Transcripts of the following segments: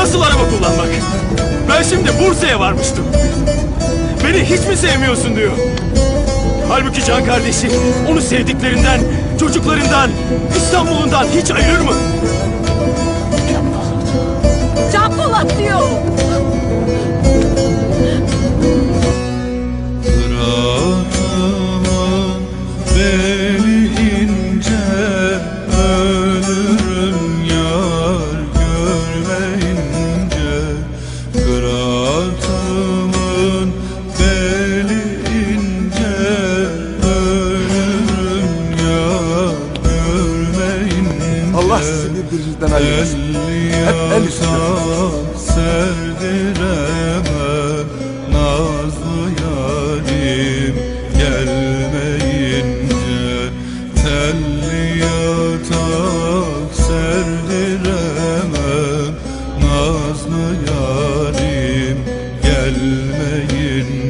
Nasıl araba kullanmak? Ben şimdi Bursa'ya varmıştım. Beni hiç mi sevmiyorsun diyor. Halbuki can kardeşi onu sevdiklerinden, çocuklarından, İstanbul'undan hiç ayırır mı? Allah sizi birbirinizden ayırmasın. Hep el Nazlı yarim gelmeyince Telli yatak serdiremem Nazlı yarim gelmeyince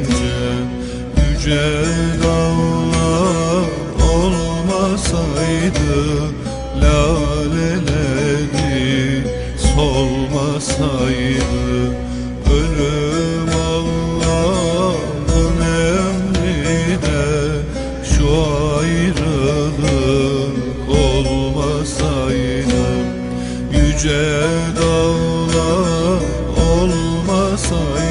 Yüce dağlar olmasaydı Laleleri solmasaydı Ölüm Allah'ın emri de Şu ayrılık olmasaydı Yüce dağlar olmasaydı